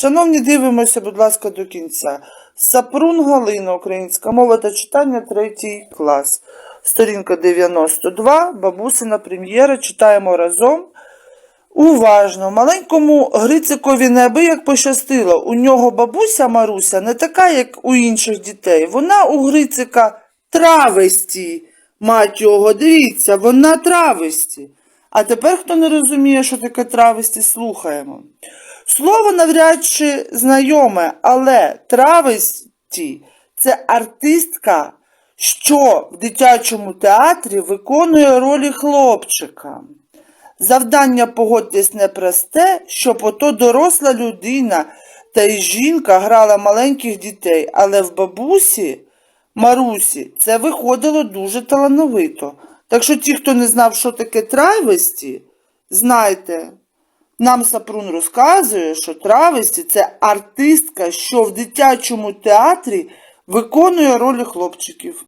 Шановні, дивимося, будь ласка, до кінця. Сапрун Галина, українська мова та читання, третій клас. Сторінка 92, бабусина прем'єра, читаємо разом. Уважно, маленькому Грицикові неабияк пощастило. У нього бабуся Маруся не така, як у інших дітей. Вона у Грицика травесті. Мать його, дивіться, вона травесті. А тепер, хто не розуміє, що таке травесті, слухаємо. Слово навряд чи знайоме, але травесті це артистка, що в дитячому театрі виконує ролі хлопчика. Завдання, погодьтесь, непросте, щоб ото доросла людина та й жінка грала маленьких дітей, але в бабусі Марусі це виходило дуже талановито. Так що ті, хто не знав, що таке травесті, знайте, нам Сапрун розказує, що травесті це артистка, що в дитячому театрі виконує ролі хлопчиків.